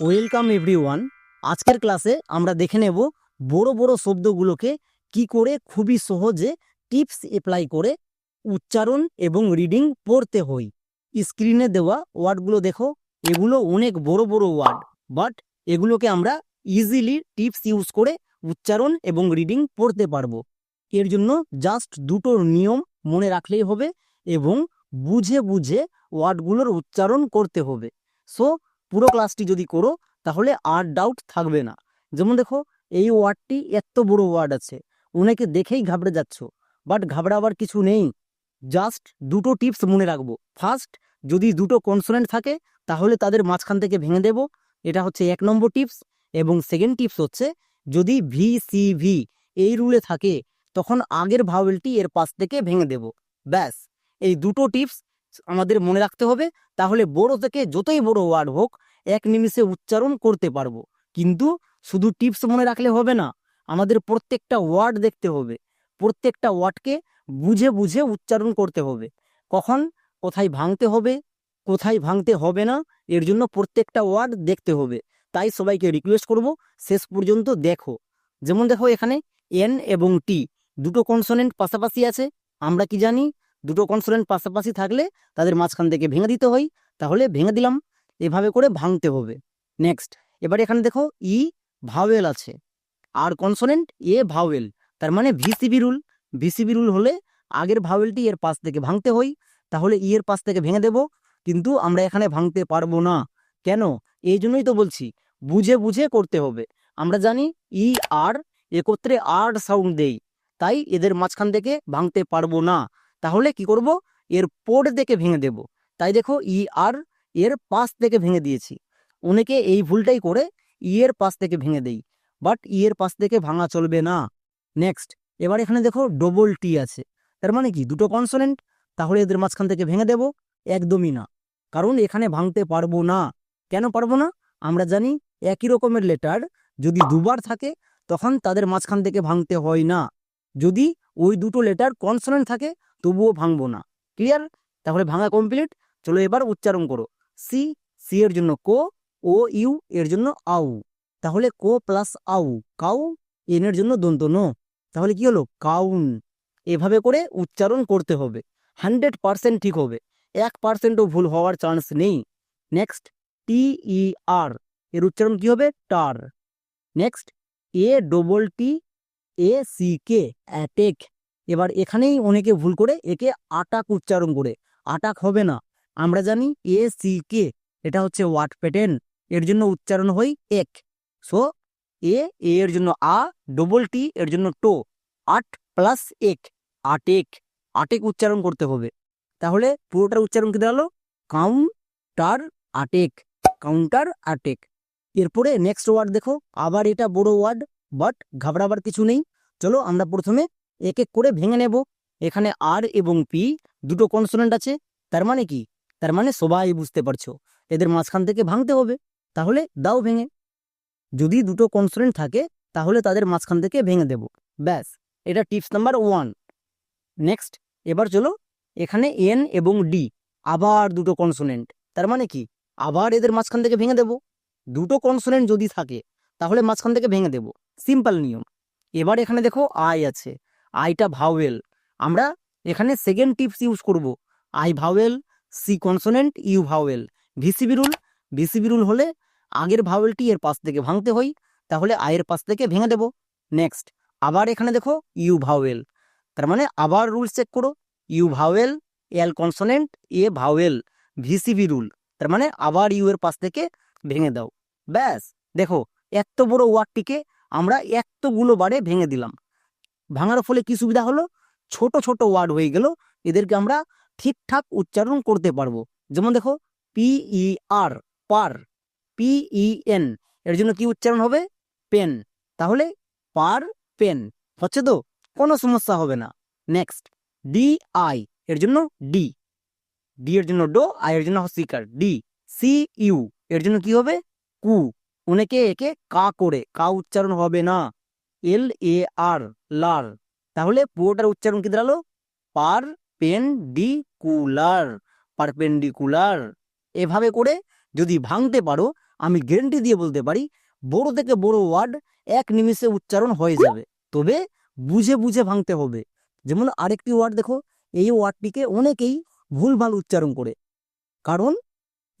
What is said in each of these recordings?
Welcome everyone আজকের ক্লাসে আমরা দেখে নেব বড় বড় শব্দগুলোকে কি করে খুবই সহজে টিপস অ্যাপ্লাই করে উচ্চারণ এবং রিডিং পড়তে হয়। স্ক্রিনে দেওয়া ওয়ার্ডগুলো দেখো, এগুলো অনেক বড় বড় ওয়ার্ড বাট এগুলোকে আমরা ইজিলি টিপস ইউজ করে উচ্চারণ এবং রিডিং পড়তে পারব। এর জন্য জাস্ট দুটো নিয়ম মনে রাখলেই হবে এবং বুঝে বুঝে ওয়ার্ডগুলোর উচ্চারণ করতে হবে। সো পুরো ক্লাসটি যদি করো, তাহলে আর ডাউট থাকবে না। যেমন দেখো, এই ওয়ার্ডটি এত বড় ওয়ার্ড আছে অনেকে দেখেই ঘাবড়ে যাচ্ছ। বাট ঘাবড়াবার কিছু নেই জাস্ট দুটো টিপস মনে রাখব। ফার্স্ট যদি দুটো কনসোনেন্ট থাকে, তাহলে তাদের মাঝখান থেকে ভেঙে দেব। এটা হচ্ছে এক নম্বর টিপস এবং সেকেন্ড টিপস হচ্ছে, যদি ভি সি ভি এই রুলে থাকে, তখন আগের ভাওয়েলটি এর পাশ থেকে ভেঙে দেব। ব্যাস, এই দুটো টিপস আমাদের মনে রাখতে হবে। তাহলে বড় থেকে যতই বড় ওয়ার্ড হোক, এক নিমিষে উচ্চারণ করতে পারব। কিন্তু শুধু টিপস মনে রাখলে হবে না, আমাদের প্রত্যেকটা ওয়ার্ড দেখতে হবে। প্রত্যেকটা ওয়ার্ডকে বুঝে বুঝে উচ্চারণ করতে হবে। কখন? কোথায় ভাঙতে হবে? কোথায় ভাঙতে হবে না? এর জন্য প্রত্যেকটা ওয়ার্ড দেখতে হবে। তাই সবাইকে রিকোয়েস্ট করব, শেষ পর্যন্ত দেখো। যেমন দেখো এখানে এন এবং টি দুটো কনসোনেন্ট পাশাপাশি আছে, আমরা কি জানি? দুটো কনসোনেন্ট পাশাপাশি থাকলে তাদের মাঝখান থেকে ভেঙে দিতে হয়। তাহলে ভেঙে দিলাম, এভাবে করে ভাঙতে হবে। নেক্সট এবার এখানে দেখো ই ভাওয়েল আছে। আর কনসোনেন্ট এ ভাওয়েল তার মানে ভিসিবি রুল ভিসিবি রুল হলে আগের ভাওয়েলটি এর পাশ থেকে ভাঙতে হয়। তাহলে ই এর পাশ থেকে ভেঙে দেব, কিন্তু আমরা এখানে ভাঙতে পারব না। কেন? এই জন্যই তো বলছি, বুঝে বুঝে করতে হবে। আমরা জানি ই আর একত্রে আর সাউন্ড দেই। তাই এদের মাঝখান থেকে ভাঙতে পারব না। তাহলে কি করব? এর পোর্ট থেকে ভেঙে দেব। তাই দেখো ই আর এর পাশ থেকে ভেঙে দিয়েছি। অনেকে এই ভুলটাই করে ই এর পাশ থেকে ভেঙে দেই। বাট ই এর পাশ থেকে ভাঙা চলবে না। নেক্সট এবার এখানে দেখো ডবল টি আছে। তার মানে কি? দুটো কনসোনেন্ট তাহলে এদের মাঝখান থেকে ভেঙে দেব? একদমই না। কারণ এখানে ভাঙতে পারব না। কেন পারব না? আমরা জানি একই রকমের লেটার যদি দুবার থাকে, তখন তাদের মাঝখান থেকে ভাঙতে হয় না। যদি ওই দুটো লেটার কনসোনেন্ট থাকে তবুও ভাঙবো না। ক্লিয়ার তাহলে ভাঙা কমপ্লিট চলো এবার উচ্চারণ করো। সি সি এর জন্য কো ও ইউ এর জন্য আউ। তাহলে কো প্লাস আউ। কাউ এন এর জন্য দন্ত, নো। তাহলে কি হলো? কাউন। এভাবে করে উচ্চারণ করতে হবে। হান্ড্রেড পার্সেন্ট ঠিক হবে। এক পার্সেন্টও ভুল হওয়ার চান্স নেই। নেক্সট টি ই আর এর উচ্চারণ কি হবে? টার next A double T A C K attack এবার এখানেই অনেকে ভুল করে একে আটাক উচ্চারণ করে। আটাক হবে না। আমরা জানি এ, সি, কে। এটা হচ্ছে ওয়াট প্যাটার্ন। এর জন্য উচ্চারণ হয় এক। সো, এ এ এর জন্য আ, ডবল টি এর জন্য টো। আট প্লাস এক। আটেক। আটেক উচ্চারণ করতে হবে। তাহলে পুরোটার উচ্চারণ কি দাঁড়াল? Counter attack. Counter attack. এরপরে নেক্সট ওয়ার্ড দেখো। আবার এটা বড় ওয়ার্ড, বাট ঘাবড়াবার কিছু নেই। চলো আমরা প্রথমে এক এক করে ভেঙে নেব। এখানে আর এবং পি দুটো কনসোনেন্ট আছে। তার মানে কি? তার মানে সবাই বুঝতে পারছ। এদের মাঝখান থেকে ভাঙতে হবে। তাহলে দাও ভেঙে। যদি দুটো কনসোনেন্ট থাকে, তাহলে তাদের মাঝখান থেকে ভেঙে দেব। ব্যাস, এটা টিপস নাম্বার ওয়ান নেক্সট এবার চলো, এখানে এন এবং ডি আবার দুটো কনসোনেন্ট তার মানে কি? আবার এদের মাঝখান থেকে ভেঙে দেব। দুটো কনসোনেন্ট যদি থাকে, তাহলে মাঝখান থেকে ভেঙে দেব। সিম্পল নিয়ম। এবার এখানে দেখো আই আছে। আইটা ভাওয়েল। আমরা এখানে সেকেন্ড টিপস ইউজ করব। I vowel, C consonant U vowel. VCV rule VCV rule হলে আগের ভাওয়েলটি এর পাশ থেকে ভাঙতে হয়, তাহলে আয়ের পাশ থেকে ভেঙে দেব। নেক্সট আবার এখানে দেখো ইউ ভাওয়েল। তার মানে আবার রুল চেক করো। U vowel, L consonant E vowel VCV rule তার মানে আবার ইউ এর পাশ থেকে ভেঙে দাও। ব্যাস, দেখো এত বড় ওয়ার্ডটিকে আমরা এতগুলো বারে ভেঙে দিলাম। ভাঙার ফলে কি সুবিধা হলো? ছোট ছোট ওয়ার্ড হয়ে গেল। এদেরকে আমরা ঠিকঠাক উচ্চারণ করতে পারব। যেমন দেখো পিই আর পার পিই এন এর জন্য কি উচ্চারণ হবে? পেন। তাহলে পার, পেন। হচ্ছে তো? কোনো সমস্যা হবে না। নেক্সট ডি আই এর জন্য ডি ডি এর জন্য ডো, আই এর জন্য হসিকার ডি সি ইউ এর জন্য কি হবে? কু। অনেকে একে কা করে। কা উচ্চারণ হবে না। এল এ আর লার তাহলে পুরোটার উচ্চারণ কি দাঁড়াল? Perpendicular perpendicular. এভাবে করে যদি ভাঙতে পারো, আমি গ্যারেন্টি দিয়ে বলতে পারি, বড় থেকে বড় ওয়ার্ড এক নিমিষে উচ্চারণ হয়ে যাবে। তবে বুঝে বুঝে ভাঙতে হবে। যেমন আরেকটি ওয়ার্ড দেখো, এই ওয়ার্ডটিকে অনেকেই ভুলভাল উচ্চারণ করে। কারণ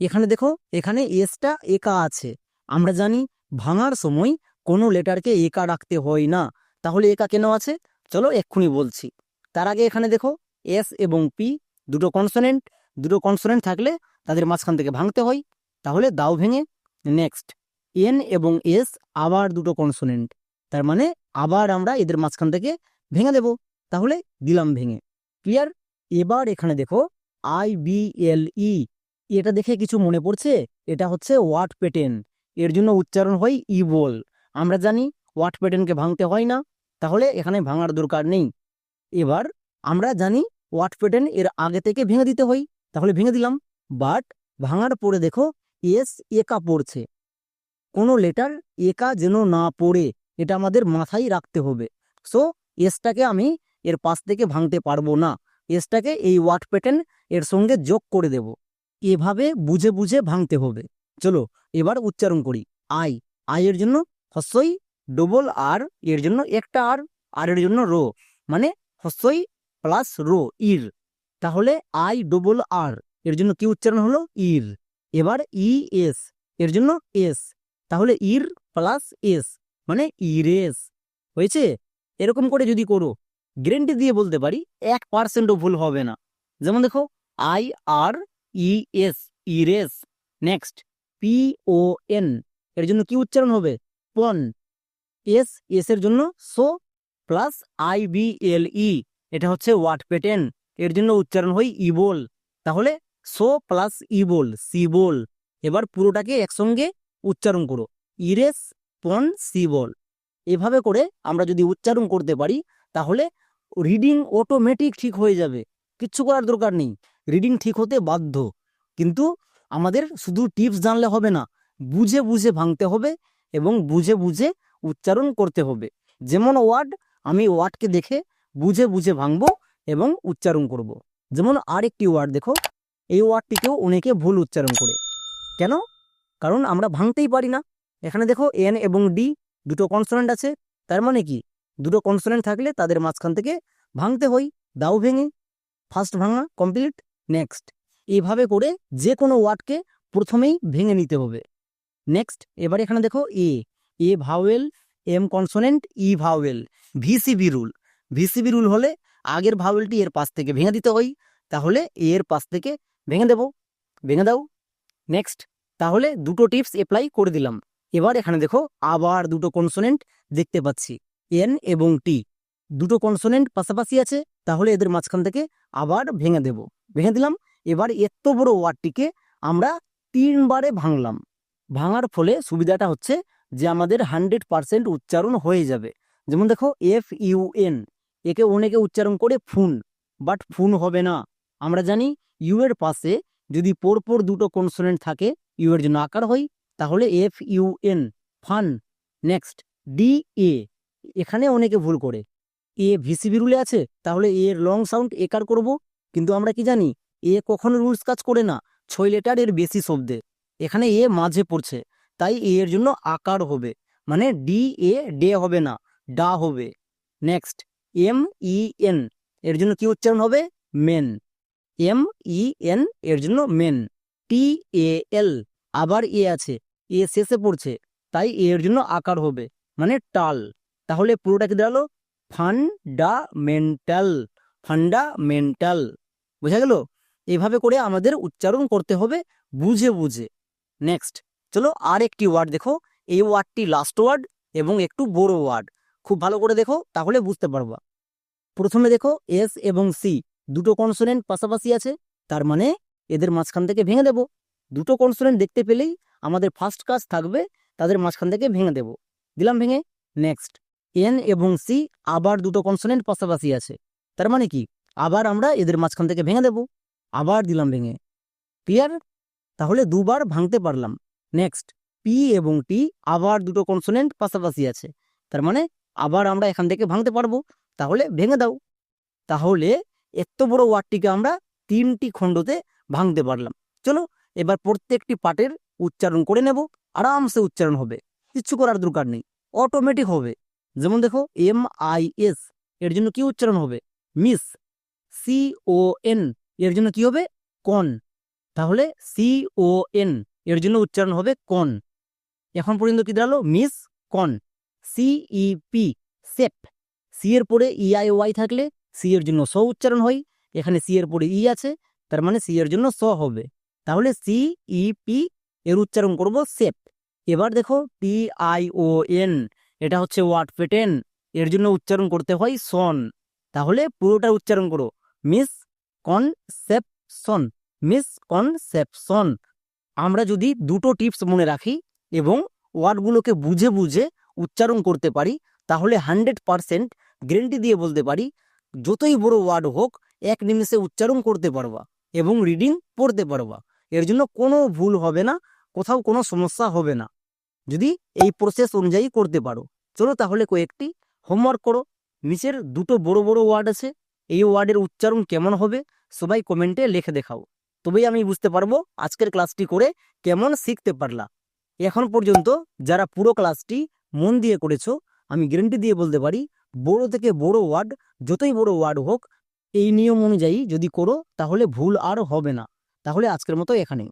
এখানে দেখো, এখানে এসটা একা আছে। আমরা জানি ভাঙার সময় কোনো লেটারকে একা রাখতে হয় না। তাহলে একা কেন আছে? চলো এক্ষুনি বলছি। তার আগে এখানে দেখো, এস এবং পি দুটো কনসোনেন্ট দুটো কনসোনেন্ট থাকলে তাদের মাঝখান থেকে ভাঙতে হয়। তাহলে দাও ভেঙে, নেক্সট। এন এবং এস আবার দুটো কনসোনেন্ট, তার মানে আবার আমরা এদের মাঝখান থেকে ভেঙে দেব। তাহলে দিলাম ভেঙে। ক্লিয়ার? এবার এখানে দেখো, আই বি এল ই, এটা দেখে কিছু মনে পড়ছে? এটা হচ্ছে ওয়াট পেটেন এর জন্য উচ্চারণ হয় ইবল। আমরা জানি ওয়াট পেটেনকে ভাঙতে হয় না, তাহলে এখানে ভাঙার দরকার নেই। এবার আমরা জানি ওয়াট পেটেন এর আগে থেকে ভেঙে দিতে হয়, তাহলে ভেঙে দিলাম। বাট ভাঙার পরে দেখো, এস একা পড়ছে। কোনো লেটার একা যেন না পড়ে, এটা আমাদের মাথায় রাখতে হবে। সো, এসটাকে আমি এর পাশ থেকে ভাঙতে পারব না। এসটাকে এই ওয়াট প্যাটার্ন এর সঙ্গে যোগ করে দেব। এভাবে বুঝে বুঝে ভাঙতে হবে। চলো, এবার উচ্চারণ করি। আই এর জন্য হস্যই ডবল আর এর জন্য একটা আর আর এর জন্য রো। মানে হস্যই প্লাস রো, ইর। তাহলে আই ডবল আর, এর জন্য কি উচ্চারণ হলো? ইর। এবার ই এস, এর জন্য এস। তাহলে ইর প্লাস এস মানে ইরেস হয়েছে? এরকম করে যদি করো গ্যারেন্টি দিয়ে বলতে পারি, এক পার্সেন্টও ভুল হবে না। যেমন দেখো, I R E S erase next P O N এর জন্য কি উচ্চারণ হবে? পন এস এস এর জন্য so plus I B L E এটা হচ্ছে ওয়াট পেটেন এর জন্য উচ্চারণ হয় ইবোল তাহলে সো প্লাস ইবোল সিবোল এবার পুরোটাকে একসঙ্গে উচ্চারণ করো। ইরেস পন সিবল এভাবে করে আমরা যদি উচ্চারণ করতে পারি, তাহলে রিডিং অটোমেটিক ঠিক হয়ে যাবে। কিচ্ছু করার দরকার নেই। রিডিং ঠিক হতে বাধ্য। কিন্তু আমাদের শুধু টিপস জানলে হবে না, বুঝে বুঝে ভাঙতে হবে। এবং বুঝে বুঝে উচ্চারণ করতে হবে। যেমন ওয়ার্ড, আমি ওয়ার্ডকে দেখে বুঝে বুঝে ভাঙব এবং উচ্চারণ করব। যেমন আরেকটি ওয়ার্ড দেখো, এই ওয়ার্ডটিকেও অনেকে ভুল উচ্চারণ করে। কেন? কারণ আমরা ভাঙতেই পারি না। এখানে দেখো এন এবং ডি দুটো কনসোনেন্ট আছে, তার মানে কি? দুটো কনসোনেন্ট থাকলে তাদের মাঝখান থেকে ভাঙতে হয় দাও ভেঙে ফার্স্ট ভাঙা কমপ্লিট নেক্সট এইভাবে করে যে কোনো ওয়ার্ডকে প্রথমেই ভেঙে নিতে হবে। নেক্সট এবার এখানে দেখো A A vowel M consonant E vowel VCV rule VCV rule হলে আগের ভাওয়েলটি এর পাশ থেকে ভেঙে দিতে হয়। তাহলে এর পাশ থেকে ভেঙে দেব। ভেঙে দাও। নেক্সট তাহলে দুটো টিপস অ্যাপ্লাই করে দিলাম। এবার এখানে দেখো আবার দুটো কনসোনেন্ট দেখতে পাচ্ছি। এন এবং টি দুটো কনসোনেন্ট পাশাপাশি আছে, তাহলে এদের মাঝখান থেকে আবার ভেঙে দেব। ভেঙে দিলাম। এবার এত বড় ওয়ার্ডটিকে আমরা তিনবারে ভাঙলাম। ভাঙার ফলে সুবিধাটা হচ্ছে যে আমাদের হান্ড্রেড পারসেন্ট উচ্চারণ হয়ে যাবে। যেমন দেখো এফ ইউ এন একে অনেকে উচ্চারণ করে ফুন বাট ফুন হবে না। আমরা জানি ইউ এর পাশে যদি পরপর দুটো কনসোনেন্ট থাকে ইউ এর জন্য আকার হয়, তাহলে F U N fun next D A এখানে অনেকে ভুল করে। এ ভিসিবি রুলে আছে, তাহলে এ এর লং সাউন্ড একার করব, কিন্তু আমরা কি জানি এ কখনো রুলস কাজ করে না, ছয় লেটার এর বেশি শব্দে। এখানে এ মাঝে পড়ছে, তাই এ এর জন্য আকার হবে মানে ডি এ ডে হবে না, ডা হবে। নেক্সট এম ই এন এর জন্য কি উচ্চারণ হবে? মেন। এম ই এন এর জন্য মেন। টি এ এল আবার এ আছে, এ শেষে পড়ছে, তাই এর জন্য আকার হবে মানে টাল। তাহলে পুরোটা কি দাঁড়াল? ফান্ডামেন্টাল ফান্ডামেন্টাল বোঝা গেল? এভাবে করে আমাদের উচ্চারণ করতে হবে, বুঝে বুঝে। নেক্সট চলো আর একটি ওয়ার্ড দেখো। এই ওয়ার্ডটি লাস্ট ওয়ার্ড এবং একটু বড় ওয়ার্ড খুব ভালো করে দেখো, তাহলে বুঝতে পারবা। প্রথমে দেখো এস এবং সি দুটো কনসোনেন্ট পাশাপাশি আছে, তার মানে এদের মাঝখান থেকে ভেঙে দেব। দুটো কনসোনেন্ট দেখতে পেলেই আমাদের ফার্স্ট কাজ থাকবে, তাদের মাঝখান থেকে ভেঙে দেব। দিলাম ভেঙে। নেক্সট এন এবং সি আবার দুটো কনসোনেন্ট পাশাপাশি আছে। তার মানে কি? আবার আমরা এদের মাঝখান থেকে ভেঙে দেব। আবার দিলাম ভেঙে। ক্লিয়ার তাহলে দুবার ভাঙতে পারলাম। নেক্সট পি এবং টি আবার দুটো কনসোনেন্ট পাশাপাশি আছে। তার মানে আবার আমরা এখান থেকে ভাঙতে পারব। তাহলে ভেঙে দাও। তাহলে এত বড় ওয়ার্ডটিকে আমরা তিনটি খণ্ডতে ভাঙতে পারলাম। চলো এবার প্রত্যেকটি পার্টের উচ্চারণ করে নেব। আরামসে উচ্চারণ হবে। কিচ্ছু করার দরকার নেই। অটোমেটিক হবে। যেমন দেখো এম আই এস এর জন্য কি উচ্চারণ হবে? মিস সি ও এন এর জন্য কি হবে? কন তাহলে সি ও এন এর জন্য উচ্চারণ হবে কন এখন পর্যন্ত কি দাঁড়াল? মিস কন সিই পি সেপ সি এর পরে ই আই ওয়াই থাকলে সি এর জন্য স উচ্চারণ হয়। এখানে সি এর পরে ই আছে, তার মানে সি এর জন্য স হবে। তাহলে সি ই পি এর উচ্চারণ করব সেপ এবার দেখো টি আই ও এন এটা হচ্ছে ওয়ার্ড পেটেন এর জন্য উচ্চারণ করতে হয় সন তাহলে পুরোটা উচ্চারণ করো। মিস কনসেপশন মিস কনসেপশন আমরা যদি দুটো টিপস মনে রাখি এবং ওয়ার্ডগুলোকে বুঝে বুঝে উচ্চারণ করতে পারি, তাহলে হান্ড্রেড পারসেন্ট গ্যারেন্টি দিয়ে বলতে পারি, যতই বড় ওয়ার্ড হোক, এক নিমিষে উচ্চারণ করতে পারবা এবং রিডিং পড়তে পারবা। এর জন্য কোনো ভুল হবে না, কোথাও কোনো সমস্যা হবে না। যদি এই প্রসেস অনুযায়ী করতে পারো, চলো তাহলে কয়েকটি হোমওয়ার্ক করো। নিচের দুটো বড় বড় ওয়ার্ড আছে, এই ওয়ার্ডের উচ্চারণ কেমন হবে সবাই কমেন্টে লিখে দেখাও। তবেই আমি বুঝতে পারব আজকের ক্লাসটি করে কেমন শিখতে পারলা। এখন পর্যন্ত যারা পুরো ক্লাসটি মন দিয়ে করেছ, আমি গ্যারেন্টি দিয়ে বলতে পারি, বড় থেকে বড় ওয়ার্ড যতই বড় ওয়ার্ড হোক, এই নিয়ম অনুযায়ী যদি করো, তাহলে ভুল আর হবে না। তাহলে আজকের মতো এখানেই।